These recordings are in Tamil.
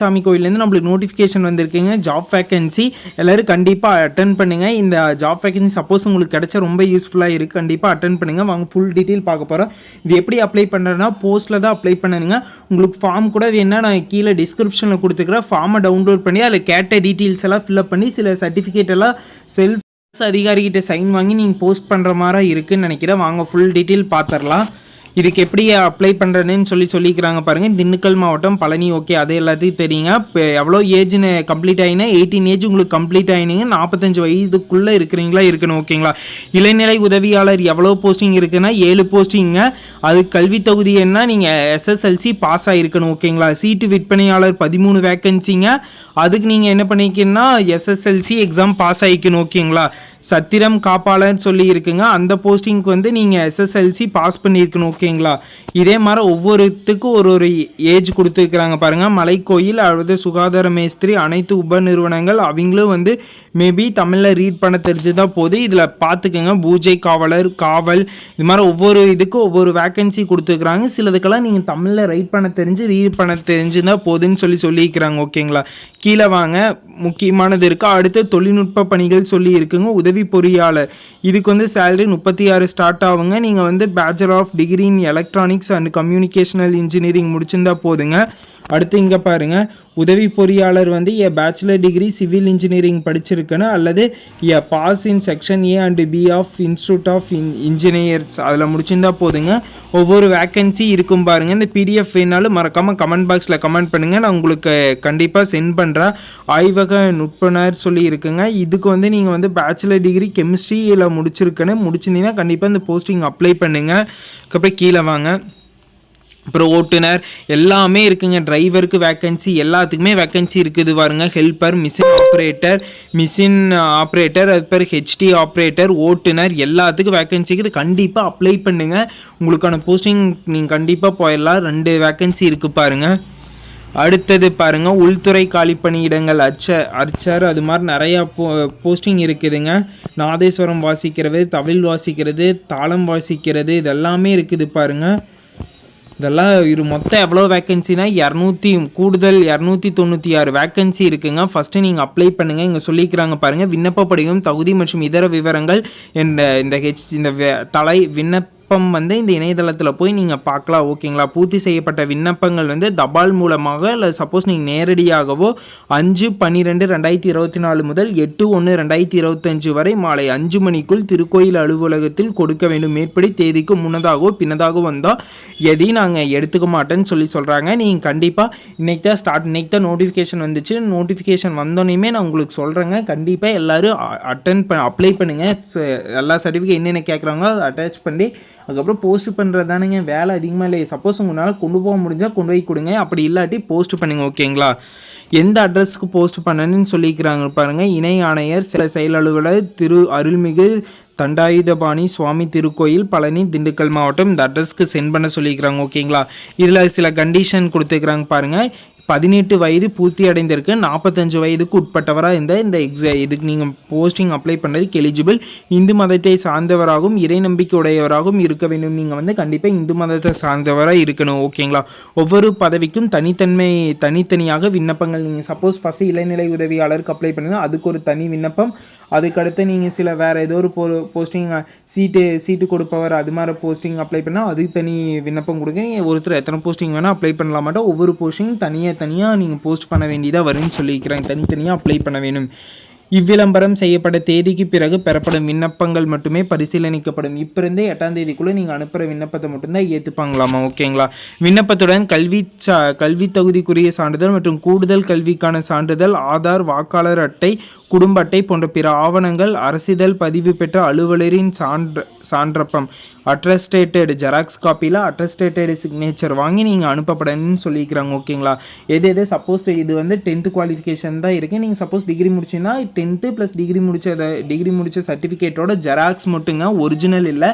சாமி கோயிலேருந்து நம்மளுக்கு நோட்டிஃபிகேஷன் வந்திருக்குங்க. ஜாப் வேக்கன்சி எல்லோரும் கண்டிப்பாக அட்டன் பண்ணுங்கள் இந்த ஜாப் வேக்கன்சி சப்போஸ் உங்களுக்கு கிடைச்சா ரொம்ப யூஸ்ஃபுல்லாக இருக்குது கண்டிப்பாக அட்டன் பண்ணுங்கள் வாங்க ஃபுல் டீட்டெயில் பார்க்க போகிறோம் இது எப்படி அப்ளை பண்ணுறதுனா போஸ்ட்டில் தான் அப்ளை பண்ணுங்க. உங்களுக்கு ஃபார்ம் கூட வேணால் நான் கீழே டிஸ்கிரிப்ஷனில் கொடுத்துக்கிறேன். ஃபார்மை டவுன்லோட் பண்ணி அதில் கேட்ட டீட்டெயில்ஸ் எல்லாம் ஃபில்அப் பண்ணி சில சர்டிஃபிகேட் எல்லாம் செல்ஃப் அதிகாரிகிட்ட சைன் வாங்கி நீங்கள் போஸ்ட் பண்ணுற மாதிரி இருக்குன்னு நினைக்கிறேன். வாங்க ஃபுல் டீட்டெயில் பார்த்துடலாம். இதுக்கு எப்படி அப்ளை பண்ணுறதுன்னு சொல்லி சொல்லிக்கிறாங்க பாருங்கள் திண்டுக்கல் மாவட்டம் பழனி ஓகே அது எல்லாத்தையும் தெரியுங்க. இப்போ எவ்வளோ ஏஜ்னு கம்ப்ளீட் ஆகினா எயிட்டீன் ஏஜ் உங்களுக்கு கம்ப்ளீட் ஆகினீங்க நாற்பத்தஞ்சு வயதுக்குள்ளே இருக்கிறீங்களா இருக்கணும் ஓகேங்களா இளைநிலை உதவியாளர் எவ்வளோ போஸ்டிங் இருக்குன்னா ஏழு போஸ்டிங்க அது கல்வி தகுதி என்ன? நீங்கள் எஸ்எஸ்எல்சி பாஸ் ஆகிருக்கணும் ஓகேங்களா சீட்டு விற்பனையாளர் பதிமூணு வேக்கன்சிங்க அதுக்கு நீங்கள் என்ன பண்ணிக்கணும்னா எஸ்எஸ்எல்சி எக்ஸாம் பாஸ் ஆகிக்கணும் ஓகேங்களா சத்திரம் காப்பாளர்னு சொல்லி இருக்குங்க. அந்த போஸ்டிங்க்கு வந்து நீங்கள் எஸ்எஸ்எல்சி பாஸ் பண்ணியிருக்கணும் ஓகேங்களா? இதே மாதிரி ஒவ்வொருத்துக்கும் ஒரு ஒரு ஏஜ் கொடுத்துருக்குறாங்க பாருங்கள் மலைக்கோயில் அல்லது சுகாதார மேஸ்திரி அனைத்து உப நிறுவனங்கள் அவங்களும் வந்து மேபி தமிழில் ரீட் பண்ண தெரிஞ்சு தான் போகுது இதில் பார்த்துக்கோங்க பூஜை காவலர் காவல் இது மாதிரி ஒவ்வொரு இதுக்கும் ஒவ்வொரு வேக்கன்சி கொடுத்துருக்குறாங்க. சிலதுக்கெல்லாம் நீங்கள் தமிழில் ரைட் பண்ண தெரிஞ்சு ரீட் பண்ண தெரிஞ்சு தான் சொல்லி சொல்லியிருக்கிறாங்க ஓகேங்களா? கீழே வாங்க. முக்கியமானது இருக்குது அடுத்து தொழில்நுட்ப பணிகள் சொல்லி இருக்குங்க. உதவி பொறியாளர். இதுக்கு வந்து சேலரி முப்பத்தி ஆறு ஸ்டார்ட் ஆகுங்க. நீங்கள் வந்து bachelor of degree in electronics and communicational engineering முடிச்சிருந்தா போதுங்க. அடுத்து இங்கே பாருங்கள் உதவி பொறியாளர் வந்து a bachelor degree civil engineering படிச்சிருக்கணும் அல்லது a pass in section A and B of institute of in engineers அதில் முடிச்சிருந்தா போதுங்க. ஒவ்வொரு வேக்கன்சி இருக்கும் பாருங்கள் இந்த பிடிஎஃப் வேணாலும் மறக்காமல் கமெண்ட் பாக்ஸில் கமெண்ட் பண்ணுங்கள் நான் உங்களுக்கு கண்டிப்பாக சென்ட் பண்ணுறேன் ஆய்வக நுட்பனர் சொல்லி இருக்குங்க. இதுக்கு வந்து நீங்கள் வந்து பேச்சுலர் டிகிரி கெமிஸ்ட்ரியில் முடிச்சிருக்கணும் முடிச்சிருந்தீங்கன்னா கண்டிப்பாக இந்த போஸ்டிங் அப்ளை பண்ணுங்கள் அதுக்கப்புறம் கீழே வாங்க. அப்புறம் ஓட்டுநர் எல்லாமே இருக்குங்க. டிரைவருக்கு வேக்கன்சி எல்லாத்துக்குமே வேக்கன்சி இருக்குது பாருங்க. Helper machine operator machine operator அது பேர் ஹெச்டி ஆப்ரேட்டர் ஓட்டுநர் எல்லாத்துக்கும் வேக்கன்சி இருக்குது. கண்டிப்பாக அப்ளை பண்ணுங்க. உங்களுக்கான போஸ்டிங் நீங்கள் கண்டிப்பாக போயிடலாம். ரெண்டு வேக்கன்சி இருக்குது பாருங்க. அடுத்தது பாருங்கள் உள்துறை காலிப்பணியிடங்கள் அச்சர் அர்ச்சர் அது மாதிரி நிறையா போ போஸ்டிங் இருக்குதுங்க. நாதேஸ்வரம் வாசிக்கிறது தவில் வாசிக்கிறது தாளம் வாசிக்கிறது இதெல்லாமே இருக்குது பாருங்கள் இதெல்லாம் இது மொத்தம் எவ்வளோ வேக்கன்சினா இரநூத்தி கூடுதல் இரநூத்தி தொண்ணூற்றி ஆறு வேக்கன்சி இருக்குங்க. ஃபஸ்ட்டு நீங்கள் அப்ளை பண்ணுங்கள் இங்கே சொல்லிக்கிறாங்க பாருங்கள் விண்ணப்ப படிவம் தகுதி மற்றும் இதர விவரங்கள் இந்த இந்த ஹெச் இந்த தலை விண்ணப்ப விண்ணப்பம் வந்து இந்த இணையதளத்தில் போய் நீங்கள் பார்க்கலாம் ஓகேங்களா? பூர்த்தி செய்யப்பட்ட விண்ணப்பங்கள் வந்து தபால் மூலமாக இல்லை சப்போஸ் நீங்கள் நேரடியாகவோ அஞ்சு பன்னிரெண்டு ரெண்டாயிரத்தி இருபத்தி நாலு முதல் எட்டு ஒன்று ரெண்டாயிரத்தி இருபத்தஞ்சு வரை மாலை அஞ்சு மணிக்குள் திருக்கோயில் அலுவலகத்தில் கொடுக்க வேண்டும். மேற்படி தேதிக்கு முன்னதாகவோ பின்னதாகவோ வந்தால் எதையும் நாங்கள் எடுத்துக்க மாட்டேன்னு சொல்லி சொல்கிறாங்க நீங்கள் கண்டிப்பாக இன்றைக்கி தான் ஸ்டார்ட் இன்னைக்கு தான் நோட்டிஃபிகேஷன் வந்துச்சு. நோட்டிஃபிகேஷன் வந்தோடனே நான் உங்களுக்கு சொல்கிறேங்க கண்டிப்பாக எல்லோரும் அட்டன் பண்ண அப்ளை பண்ணுங்கள் எல்லா சர்டிஃபிகேட் என்னென்ன கேட்குறாங்களோ அதை அட்டாச் பண்ணி அதுக்கப்புறம் போஸ்ட் பண்ணுறது தானேங்க வேலை அதிகமாக இல்லை சப்போஸ் உங்களால் கொண்டு போக முடிஞ்சால் கொண்டு போய் கொடுங்க. அப்படி இல்லாட்டி போஸ்ட் பண்ணுங்க ஓகேங்களா எந்த அட்ரஸ்க்கு போஸ்ட் பண்ணணும்னு சொல்லிக்கிறாங்க பாருங்க. இணை ஆணையர் சில செயல் அலுவலர் திரு அருள்மிகு தண்டாயுதபாணி சுவாமி திருக்கோயில் பழனி திண்டுக்கல் மாவட்டம் இந்த அட்ரஸ்க்கு சென்ட் பண்ண சொல்லியிருக்கிறாங்க ஓகேங்களா இதில் சில கண்டிஷன் கொடுத்துருக்குறாங்க பாருங்கள் பதினெட்டு வயது பூர்த்தி அடைந்திருக்கு. நாற்பத்தஞ்சு வயதுக்கு உட்பட்டவராக இருந்த இந்த எக்ஸா இதுக்கு நீங்கள் போஸ்டிங் அப்ளை பண்ணுறதுக்கு எலிஜிபிள் இந்து மதத்தை சார்ந்தவராகவும் இறை நம்பிக்கை உடையவராகவும் இருக்க வேண்டும். நீங்கள் வந்து கண்டிப்பாக இந்து மதத்தை சார்ந்தவராக இருக்கணும் ஓகேங்களா? ஒவ்வொரு பதவிக்கும் தனித்தன்மை தனித்தனியாக விண்ணப்பங்கள். நீங்கள் சப்போஸ் ஃபஸ்ட்டு இளநிலை உதவியாளருக்கு அப்ளை பண்ணுங்க அதுக்கு ஒரு தனி விண்ணப்பம். அதுக்கடுத்து நீங்கள் சில வேறு ஏதோ ஒரு போ போஸ்டிங் சீட்டு சீட்டு கொடுப்பவர் அது மாதிரி போஸ்டிங் அப்ளை பண்ணால் அதுக்கு தனி விண்ணப்பம் கொடுங்க. ஒருத்தர் எத்தனை போஸ்டிங் வேணால் அப்ளை பண்ணலாம் மாட்டோம் ஒவ்வொரு போஸ்டிங் தனியாக தனியாக நீங்கள் போஸ்ட் பண்ண வேண்டியதாக வரும்னு சொல்லியிருக்கிறாங்க தனித்தனியாக அப்ளை பண்ண வேணும். இவ்விளம்பரம் செய்யப்பட்ட தேதிக்கு பிறகு பெறப்படும் விண்ணப்பங்கள் மட்டுமே பரிசீலனிக்கப்படும். இப்போருந்தே எட்டாம் தேதிக்குள்ளே நீங்கள் அனுப்புகிற விண்ணப்பத்தை மட்டும்தான் ஏற்றுப்பாங்களாமா ஓகேங்களா? விண்ணப்பத்துடன் கல்வி சா கல்வி தகுதிக்குரிய சான்றிதழ் மற்றும் கூடுதல் கல்விக்கான சான்றிதழ் ஆதார் வாக்காளர் அட்டை குடும்ப அட்டை போன்ற பிற ஆவணங்கள் அரசிதழ் பதிவு பெற்ற அலுவலரின் சான்ற சான்றப்பம். அட்ரஸ்டேட்டட் ஜெராக்ஸ் காப்பியில் அட்ரஸ்டேட்டட் சிக்னேச்சர் வாங்கி நீங்கள் அனுப்பப்படணும்னு சொல்லிக்கிறாங்க ஓகேங்களா எது எது? சப்போஸ் இது வந்து டென்த்து குவாலிஃபிகேஷன் தான் இருக்குது நீங்கள் சப்போஸ் டிகிரி முடிச்சீங்கன்னா டென்த்து ப்ளஸ் டிகிரி முடிச்ச டிகிரி முடித்த சர்டிஃபிகேட்டோட ஜெராக்ஸ் மட்டுங்க ஒரிஜினல் இல்லை.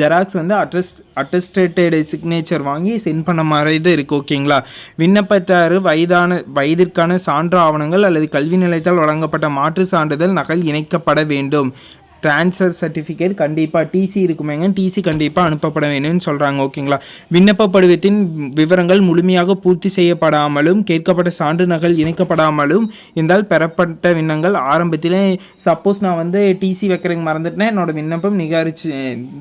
ஜெராக்ஸ் வந்து அட்ரஸ் அட்டஸ்டேட்டட் சிக்னேச்சர் வாங்கி சென்ட் பண்ண மாதிரி இது இருக்குது ஓகேங்களா விண்ணப்பத்தார் வயதான வயதிற்கான சான்று ஆவணங்கள் அல்லது கல்வி நிலையத்தால் வழங்கப்பட்ட மாற்று சான்றிதழ் நகல் இணைக்கப்பட வேண்டும். ட்ரான்ஸ்ஃபர் சர்டிஃபிகேட் கண்டிப்பாக டிசி இருக்குமேங்க. டிசி கண்டிப்பாக அனுப்பப்பட வேணும்னு சொல்கிறாங்க ஓகேங்களா? விண்ணப்ப படிவத்தின் விவரங்கள் முழுமையாக பூர்த்தி செய்யப்படாமலும் கேட்கப்பட்ட சான்று நகல் இணைக்கப்படாமலும் இருந்தால் பெறப்பட்ட விண்ணங்கள் ஆரம்பத்திலே சப்போஸ் நான் வந்து டிசி வைக்கிறதுக்கு மறந்துட்டேன். என்னோட விண்ணப்பம் நிகாரிச்சு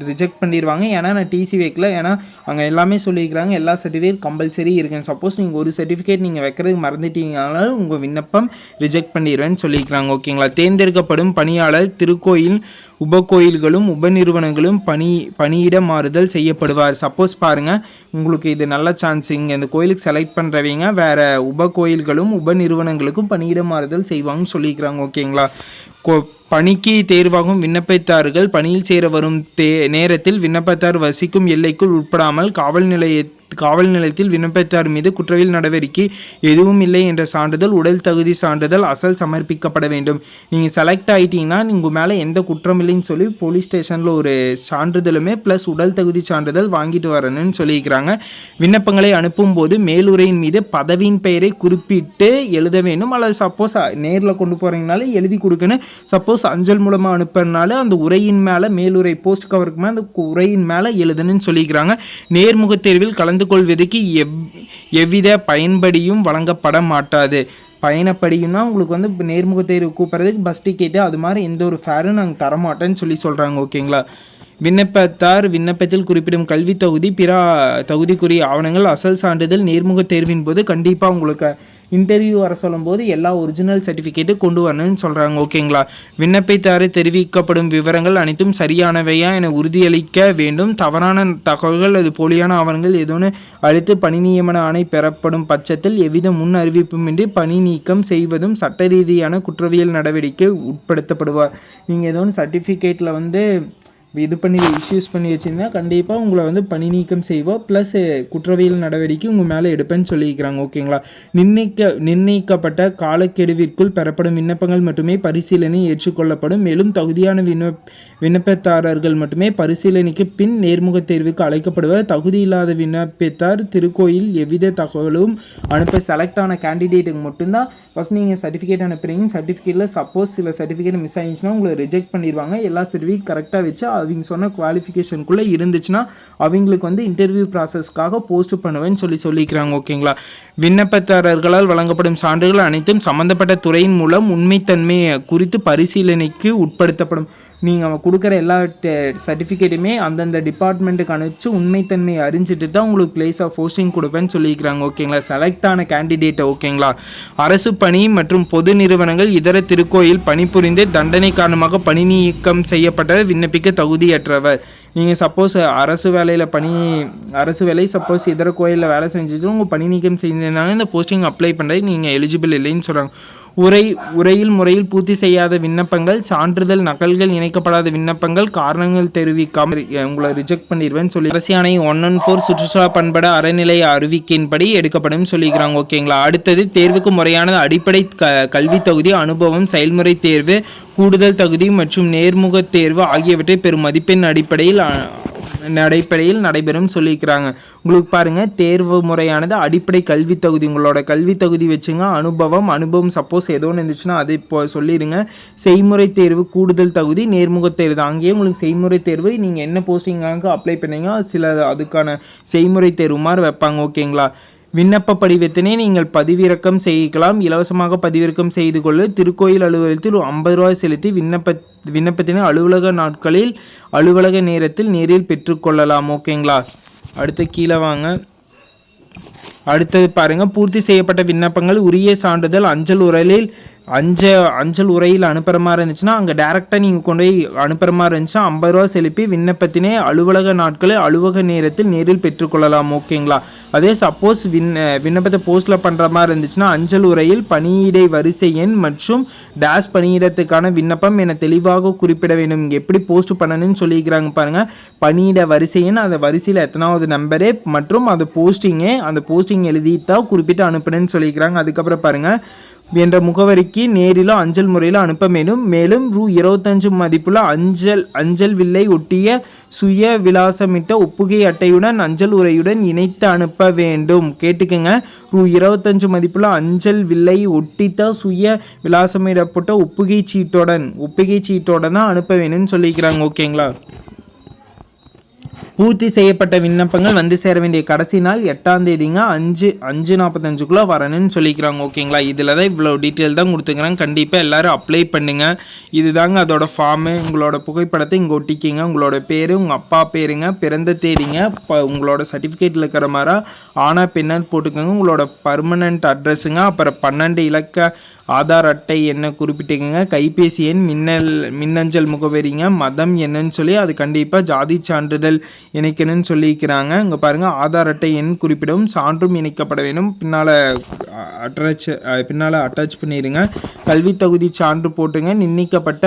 ரிஜெக்ட் பண்ணிடுவாங்க ஏன்னா நான் டிசி வைக்கல. ஏன்னா அங்கே எல்லாமே சொல்லியிருக்கிறாங்க. எல்லா சர்டிஃபிகேட் கம்பல்சரி இருக்குங்க. சப்போஸ் நீங்கள் ஒரு சர்டிஃபிகேட் நீங்கள் வைக்கிறதுக்கு மறந்துட்டீங்கனாலும் உங்கள் விண்ணப்பம் ரிஜெக்ட் பண்ணிடுவேன்னு சொல்லியிருக்கிறாங்க. ஓகேங்களா? தேர்ந்தெடுக்கப்படும் பணியாளர் திருக்கோயில் உபகோயில்களும் உபநிறுவனங்களும் பணி பணியிட மாறுதல் செய்யப்படுவார். சப்போஸ் பாருங்கள் உங்களுக்கு இது நல்ல சான்ஸ் இங்கே இந்த கோயிலுக்கு செலக்ட் பண்ணுறவங்க வேறு உபகோயில்களும் உபநிறுவனங்களுக்கும் பணியிட மாறுதல் செய்வாங்கன்னு சொல்லியிருக்கிறாங்க ஓகேங்களா கோ பணிக்கு தேர்வாகும் விண்ணப்பித்தார்கள் பணியில் சேர வரும் தே நேரத்தில் விண்ணப்பத்தார் வசிக்கும் எல்லைக்குள் உட்படாமல் காவல் நிலைய காவல் நிலையத்தில் விண்ணப்பித்தார் மீது குற்றவியல் நடவடிக்கை எதுவும் இல்லை என்ற சான்றிதழ் உடல் தகுதி சான்றிதழ் அசல் சமர்ப்பிக்கப்பட வேண்டும். நீங்கள் செலக்ட் ஆகிட்டீங்கன்னா உங்கள் மேலே எந்த குற்றம் இல்லைன்னு சொல்லி போலீஸ் ஸ்டேஷனில் ஒரு சான்றிதழுமே ப்ளஸ் உடல் தகுதி சான்றிதழ் வாங்கிட்டு வரணும்னு சொல்லியிருக்கிறாங்க. விண்ணப்பங்களை அனுப்பும்போது மேலுரையின் மீது பதவியின் பெயரை குறிப்பிட்டு எழுத வேண்டும். அல்லது சப்போஸ் நேரில் கொண்டு போகிறீங்கனால எழுதி கொடுக்கணும். சப்போஸ் அஞ்சல் மூலமாக அனுப்புறனால அந்த உரையின் மேலே மேலுரை போஸ்ட் கவருக்கு மேலே அந்த உரையின் மேலே எழுதணும்னு சொல்லிக்கிறாங்க. நேர்முகத் தேர்வில் கலந்து கொள்வதற்கு எவ் எவ்வித பயன்படியும் வழங்கப்பட மாட்டாது. பயணப்படியும்னா உங்களுக்கு வந்து இப்போ நேர்முக தேர்வு கூப்பிட்றதுக்கு பஸ் டிக்கெட்டு அது மாதிரி எந்த ஒரு ஃபேரும் நாங்கள் தரமாட்டோன்னு சொல்லி சொல்கிறாங்க ஓகேங்களா? விண்ணப்பத்தார் விண்ணப்பத்தில் குறிப்பிடும் கல்வி தகுதி பிற தகுதிக்குரிய ஆவணங்கள் அசல் சான்றிதழ் நேர்முக தேர்வின் போது கண்டிப்பாக உங்களுக்கு இன்டர்வியூ வர சொல்லும்போது எல்லா ஒரிஜினல் சர்டிஃபிகேட்டு கொண்டு வரணும்னு சொல்கிறாங்க ஓகேங்களா? விண்ணப்பித்தாரு தெரிவிக்கப்படும் விவரங்கள் அனைத்தும் சரியானவையா என உறுதியளிக்க வேண்டும். தவறான தகவல்கள் அது போலியான ஆவணங்கள் ஏதோன்னு அளித்து பணி நியமன ஆணை பெறப்படும் பட்சத்தில் எவ்வித முன் அறிவிப்புமின்றி பணி நீக்கம் செய்வதும் சட்ட ரீதியான குற்றவியல் நடவடிக்கை உட்படுத்தப்படுவார். நீங்கள் ஏதோ ஒன்று சர்டிஃபிகேட்டில் வந்து இது பண்ணி இஷ்யூஸ் பண்ணி வச்சிருந்தா கண்டிப்பாக உங்களை வந்து பணி நீக்கம் செய்வோம் ப்ளஸ் குற்றவியல் நடவடிக்கை உங்கள் மேலே எடுப்பேன்னு சொல்லியிருக்கிறாங்க ஓகேங்களா? நிர்ணயிக்க நிர்ணயிக்கப்பட்ட காலக்கெடுவிற்குள் பெறப்படும் விண்ணப்பங்கள் மட்டுமே பரிசீலனை ஏற்றுக்கொள்ளப்படும். மேலும் தகுதியான விண்ணப்ப விண்ணப்பதாரர்கள் மட்டுமே பரிசீலனைக்கு பின் நேர்முகத் தேர்வுக்கு அழைக்கப்படுவர். தகுதி இல்லாத விண்ணப்பித்தார். திருக்கோயில் எவ்வித தகவலும் அனுப்ப செலக்ட் ஆன கேண்டிடேட்டுக்கு மட்டும்தான். ஃபஸ்ட் நீங்கள் சர்டிஃபிகேட் அனுப்புகிறீங்க சர்டிஃபிகேட்டில் சப்போஸ் சில சர்டிஃபிகேட் மிஸ் ஆகிடுச்சுன்னா உங்களை ரிஜெக்ட் பண்ணிடுவாங்க எல்லா சர்டிஃபிகேட் கரெக்டாக வச்சு அவங்க சொன்ன குவாலிஃபிகேஷனுக்குள்ளே இருந்துச்சுன்னா அவங்களுக்கு வந்து இன்டர்வியூ ப்ராசஸ்க்காக போஸ்ட் பண்ணுவேன்னு சொல்லி சொல்லிக்கிறாங்க ஓகேங்களா? விண்ணப்பதாரர்களால் வழங்கப்படும் சான்றுகள் அனைத்தும் சம்பந்தப்பட்ட துறையின் மூலம் உண்மைத்தன்மை குறித்து பரிசீலனைக்கு உட்படுத்தப்படும். நீங்கள் அவன் கொடுக்குற எல்லா சர்டிஃபிகேட்டுமே அந்தந்த டிபார்ட்மெண்ட்டுக்கு அனுப்பிச்சு உண்மைத்தன்மை அறிஞ்சிட்டு தான் உங்களுக்கு பிளேஸ் ஆஃப் போஸ்டிங் கொடுப்பேன்னு சொல்லியிருக்கிறாங்க ஓகேங்களா செலக்ட் ஆன கேண்டிடேட்டை ஓகேங்களா அரசு பணி மற்றும் பொது நிறுவனங்கள் இதர திருக்கோயில் பணிபுரிந்து தண்டனை காரணமாக பணி நீக்கம் செய்யப்பட்ட விண்ணப்பிக்க தகுதியற்றவர். நீங்கள் சப்போஸ் அரசு வேலையில் பணி அரசு வேலை சப்போஸ் இதர கோயிலில் வேலை செஞ்சுட்டு உங்கள் பணி நீக்கம் செஞ்சிருந்தாங்க இந்த போஸ்டிங் அப்ளை பண்ணுறது நீங்கள் எலிஜிபிள் இல்லைன்னு சொல்கிறாங்க உரை உரையில் முறையில் பூர்த்தி செய்யாத விண்ணப்பங்கள் சான்றிதழ் நகல்கள் இணைக்கப்படாத விண்ணப்பங்கள் காரணங்கள் தெரிவிக்காமல் உங்களை ரிஜெக்ட் பண்ணிடுவேன்னு சொல்லி அரசியானை ஒன் ஒன் ஃபோர் சுற்றுச்சூழா பண்பட அறநிலைய அறிவிக்கையின்படி எடுக்கப்படும் சொல்லிக்கிறாங்க ஓகேங்களா? அடுத்தது தேர்வுக்கு முறையான அடிப்படை க கல்வி தகுதி அனுபவம் செயல்முறை தேர்வு கூடுதல் தகுதி மற்றும் நேர்முக தேர்வு ஆகியவற்றை பெரும் மதிப்பெண் அடிப்படையில் நடைப்படையில் அடிப்படையில் நடைபெறும் சொல்லியிருக்கிறாங்க. உங்களுக்கு பாருங்கள் தேர்வு முறையானது அடிப்படை கல்வி தகுதி. உங்களோட கல்வி தகுதி வச்சுங்க. அனுபவம் அனுபவம் சப்போஸ் ஏதோ ஒன்று இருந்துச்சுன்னா அது இப்போ சொல்லிடுங்க செய்முறை தேர்வு கூடுதல் தகுதி நேர்முக தேர்வு. அங்கேயே உங்களுக்கு செய்முறை தேர்வு நீங்கள் என்ன போஸ்டிங்காக அப்ளை பண்ணீங்க சில அதுக்கான செய்முறை தேர்வு மாதிரி வைப்பாங்க ஓகேங்களா விண்ணப்ப படிவத்தினை நீங்கள் பதிவிறக்கம் செய்யலாம். இலவசமாக பதிவிறக்கம் செய்து கொள்ள. திருக்கோயில் அலுவலகத்தில் ஐம்பது ரூபாய் செலுத்தி விண்ணப்ப விண்ணப்பத்தினை அலுவலக நாட்களில் அலுவலக நேரத்தில் நேரில் பெற்றுக்கொள்ளலாம் ஓகேங்களா அடுத்து கீழே வாங்க. அடுத்தது பாருங்க. பூர்த்தி செய்யப்பட்ட விண்ணப்பங்கள் உரிய சான்றிதழ் அஞ்சல் உரலில் அஞ்ச அஞ்சல் உரையில் அனுப்புகிற மாதிரி இருந்துச்சுன்னா அங்கே டேரெக்டாக நீங்கள் கொண்டு போய் அனுப்புகிற மாதிரி இருந்துச்சுன்னா ஐம்பது ரூபா செலுப்பி விண்ணப்பத்தினே அலுவலக நாட்களில் அலுவலக நேரத்தில் நேரில் பெற்றுக்கொள்ளலாம் ஓகேங்களா அதே சப்போஸ் விண் விண்ணப்பத்தை போஸ்ட்டில் பண்ணுற மாதிரி இருந்துச்சுன்னா அஞ்சல் உரையில் பணியிடை வரிசை எண் மற்றும் டேஷ் பணியிடத்துக்கான விண்ணப்பம் என தெளிவாக குறிப்பிட வேண்டும். இங்கே எப்படி போஸ்ட் பண்ணணும்னு சொல்லியிருக்கிறாங்க பாருங்கள் பணியிட வரிசை எண் அந்த வரிசையில் எத்தனாவது நம்பரு மற்றும் அது போஸ்டிங்கே அந்த போஸ்டிங் எழுதி தான் குறிப்பிட்டு அனுப்புனேன்னு சொல்லியிருக்கிறாங்க. அதுக்கப்புறம் பாருங்கள் என்ற முகவரிக்கு நேரிலோ அஞ்சல் முறையிலோ அனுப்ப வேண்டும். மேலும் ரூ. இருபத்தஞ்சு மதிப்புள்ள அஞ்சல் அஞ்சல் வில்லை ஒட்டிய சுய விலாசமிட்ட ஒப்புகை அட்டையுடன் அஞ்சல் உரையுடன் இணைத்து அனுப்ப வேண்டும். கேட்டுக்கங்க. ரூ. இருபத்தஞ்சு மதிப்புள்ள அஞ்சல் வில்லை ஒட்டித்த சுய விலாசமிடப்பட்ட ஒப்புகை சீட்டுடன் ஒப்புகை சீட்டோட தான் அனுப்ப வேணும்னு சொல்லிக்கிறாங்க. ஓகேங்களா? பூர்த்தி செய்யப்பட்ட விண்ணப்பங்கள் வந்து சேர வேண்டிய கடைசி நாள் எட்டாம் தேதிங்க. அஞ்சு அஞ்சு நாற்பத்தஞ்சுக்குள்ளே வரணும்னு சொல்லிக்கிறாங்க. ஓகேங்களா? இதில் தான் இவ்வளோ டீட்டெயில் தான் கொடுத்துக்கிறாங்க கண்டிப்பாக எல்லாரும் அப்ளை பண்ணுங்க. இதுதாங்க அதோட ஃபார்மு உங்களோட புகைப்படத்தை இங்கே ஒட்டிக்கிங்க. உங்களோட பேர் உங்கள் அப்பா பேருங்க. பிறந்த தேதிங்க. இப்போ உங்களோட சர்டிஃபிகேட்டில் இருக்கிற மாதிரி ஆனா பெண்ணான்னு போட்டுக்கோங்க. உங்களோட பர்மனண்ட் அட்ரஸுங்க அப்புறம் பன்னெண்டு இலக்க ஆதார் அட்டை என்ன குறிப்பிட்டுக்கங்க கைபேசி எண் மின்னல் மின்னஞ்சல் முகவரிங்க மதம் என்னன்னு சொல்லி அது கண்டிப்பாக ஜாதி சான்றிதழ் இணைக்கணும்னு சொல்லியிருக்கிறாங்க. இங்கே பாருங்கள் ஆதார் அட்டை எண் குறிப்பிடவும் சான்றும் இணைக்கப்பட வேண்டும். பின்னால் அட்டாச் பின்னால் அட்டாச் பண்ணிடுங்க கல்வி தகுதி சான்று போட்டுங்க. நிர்ணயிக்கப்பட்ட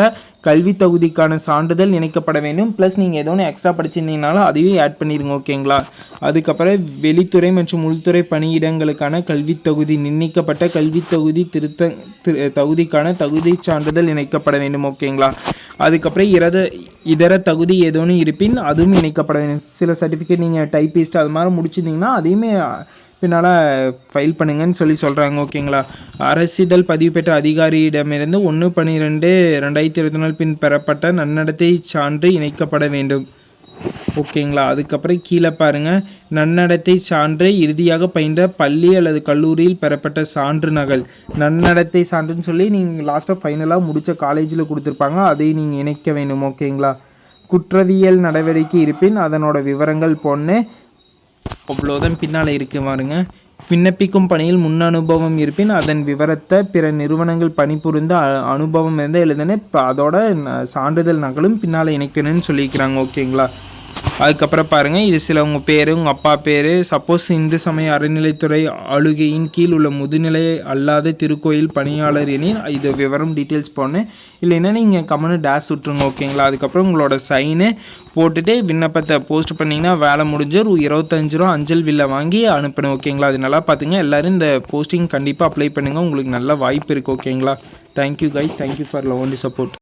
கல்வி தகுதிக்கான சான்றிதழ் இணைக்கப்பட வேண்டும். ப்ளஸ் நீங்கள் ஏதோ ஒன்று எக்ஸ்ட்ரா படிச்சிருந்தீங்கனாலும் அதையும் ஆட் பண்ணிடுங்க ஓகேங்களா? அதுக்கப்புறம் வெளித்துறை மற்றும் உள்துறை பணியிடங்களுக்கான கல்வி தகுதி நிர்ணயிக்கப்பட்ட கல்வி தகுதி திருத்த தகுதிக்கான தகுதி சான்றிதழ் இணைக்கப்பட வேண்டும் ஓகேங்களா? அதுக்கப்புறம் இரத இதர தகுதி ஏதோனும் இருப்பின் அதுவும் இணைக்கப்பட வேண்டும். சில சர்டிஃபிகேட் நீங்கள் டைப்பிஸ்ட் அது மாதிரி முடிச்சிருந்தீங்கன்னா அதையுமே பின்னால் ஃபைல் பண்ணுங்கன்னு சொல்லி சொல்கிறாங்க ஓகேங்களா? அரசிதழ் பதிவு பெற்ற அதிகாரியிடமிருந்து ஒன்று பன்னிரெண்டு ரெண்டாயிரத்தி இருபத்தி நாலு பின் பெறப்பட்ட நன்னடத்தை சான்று இணைக்கப்பட வேண்டும். ஓகேங்களா? அதுக்கப்புறம் கீழே பாருங்கள் நன்னடத்தை சான்றை இறுதியாக பயின்ற பள்ளி அல்லது கல்லூரியில் பெறப்பட்ட சான்று நகல். நன்னடத்தை சான்றுன்னு சொல்லி நீங்கள் லாஸ்ட்டாக ஃபைனலாக முடித்த காலேஜில் கொடுத்துருப்பாங்க. அதை நீங்கள் இணைக்க வேண்டும். ஓகேங்களா? குற்றவியல் நடவடிக்கை இருப்பின் அதனோட விவரங்கள் பொண்ணு அவ்வளோதான் பின்னால் இருக்கு பாருங்க. விண்ணப்பிக்கும் பணியில் முன் அனுபவம் இருப்பின் அதன் விவரத்தை பிற நிறுவனங்கள் பணிபுரிந்த அ- அனுபவம் இருந்தால் எழுதுன இப்போ அதோட ந- சான்றிதழ் நகலும் பின்னால் இணைக்கணும்னு சொல்லிக்கிறாங்க ஓகேங்களா? அதுக்கப்புறம் பாருங்கள் இது சில உங்கள் பேர் உங்கள் அப்பா பேர். சப்போஸ் இந்து சமய அறநிலைத்துறை ஆளுகையின் கீழ் உள்ள முதுநிலை அல்லாத திருக்கோயில் பணியாளர் எனில் இது விவரம் டீட்டெயில்ஸ் போடணும் இல்லைன்னா நீங்கள் கம்மனு டேஸ் விட்ருங்க ஓகேங்களா அதுக்கப்புறம் உங்களோட சைனு போட்டுட்டு விண்ணப்பத்தை போஸ்ட் பண்ணிங்கன்னா வேலை முடிஞ்சு ஒரு இருபத்தஞ்சு ரூபா அஞ்சல் வில்லை வாங்கி அனுப்பணும் ஓகேங்களா அது நல்லா பார்த்துங்க எல்லோரும் இந்த போஸ்டிங் கண்டிப்பாக அப்ளை பண்ணுங்கள் உங்களுக்கு நல்ல வாய்ப்பு இருக்குது ஓகேங்களா thank you guys thank you for love only support